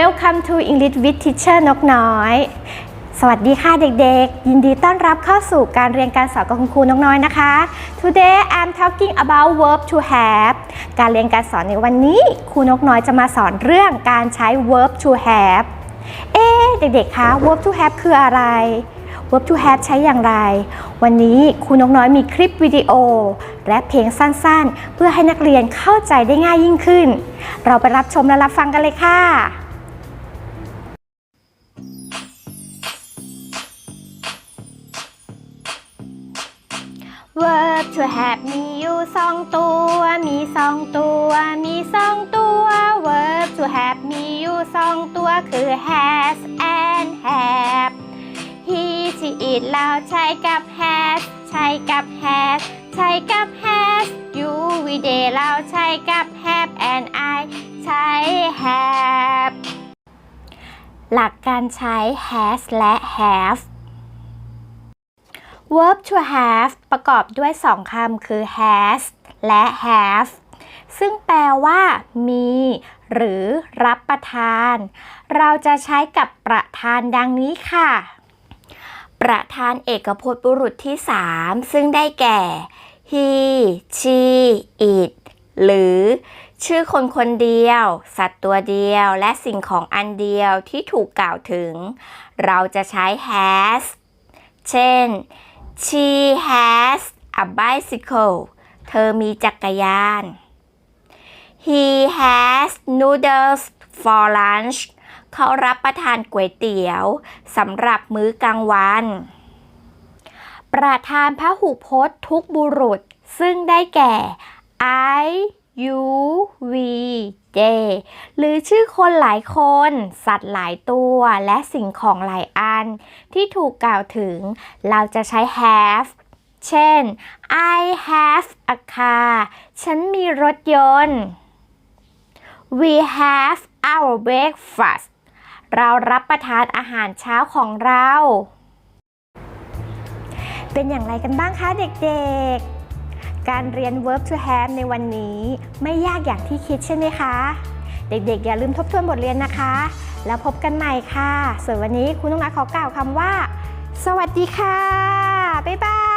Welcome to English with Teacher นกน้อย สวัสดีค่ะเด็กๆ ยินดีต้อนรับเข้าสู่การเรียนการสอนกับคุณครูนกน้อยนะคะ Today I'm talking about verb to have การเรียนการสอนในวันนี้ครูนกน้อยจะมาสอนเรื่องการใช้ verb to have เอ๊เด็กๆ คะ verb to have คืออะไร verb to have ใช้อย่างไร วันนี้ครูนกน้อยมีคลิปวิดีโอ และเพลงสั้นๆ เพื่อให้นักเรียนเข้าใจได้ง่ายยิ่งขึ้น เราไปรับชมและรับฟังกันเลยค่ะ verb to have มีอยู่สองตัว มีสองตัว มีสองตัว verb to have มีอยู่สองตัวคือ has and have he she it เราใช้กับ has ใช้กับ has ใช้กับ has you we they เราใช้กับ have and I ใช้ have หลักการใช้ has และ have verb to have ประกอบด้วยสองคำคือ has และ have ซึ่งแปลว่า มี หรือรับประทาน เราจะใช้กับประธานดังนี้ค่ะ ประธานเอกพจน์บุรุษที่ 3 ซึ่งได้แก่ he she it หรือ ชื่อคนคนเดียว สัตว์ตัวเดียว และสิ่งของอันเดียวที่ถูกกล่าวถึง เราจะใช้ has เช่น she has a bicycle เธอมีจักรยาน he has noodles for lunch เขารับประทานก๋วยเตี๋ยวสำหรับมื้อกลางวัน ประธานพหูพจน์ทุกบุรุษ ซึ่งได้แก่ I you we they หรือชื่อคนหลายคน สัตว์หลายตัวและสิ่งของหลายอัน ที่ถูกกล่าวถึง เราจะใช้ have เช่น I have a car ฉันมีรถยนต์ We have our breakfast เรารับประทานอาหารเช้าของเรา เป็นอย่างไรกันบ้างคะเด็กๆ การเรียน verb to have ในวันนี้ไม่ยากอย่างที่คิดใช่ไหมคะ เด็กๆ อย่าลืมทบทวนบทเรียนนะคะ แล้วพบกันใหม่ค่ะส่วนวันนี้คุณต้องรักขอกล่าวคำว่า สวัสดีค่ะ บ๊ายบาย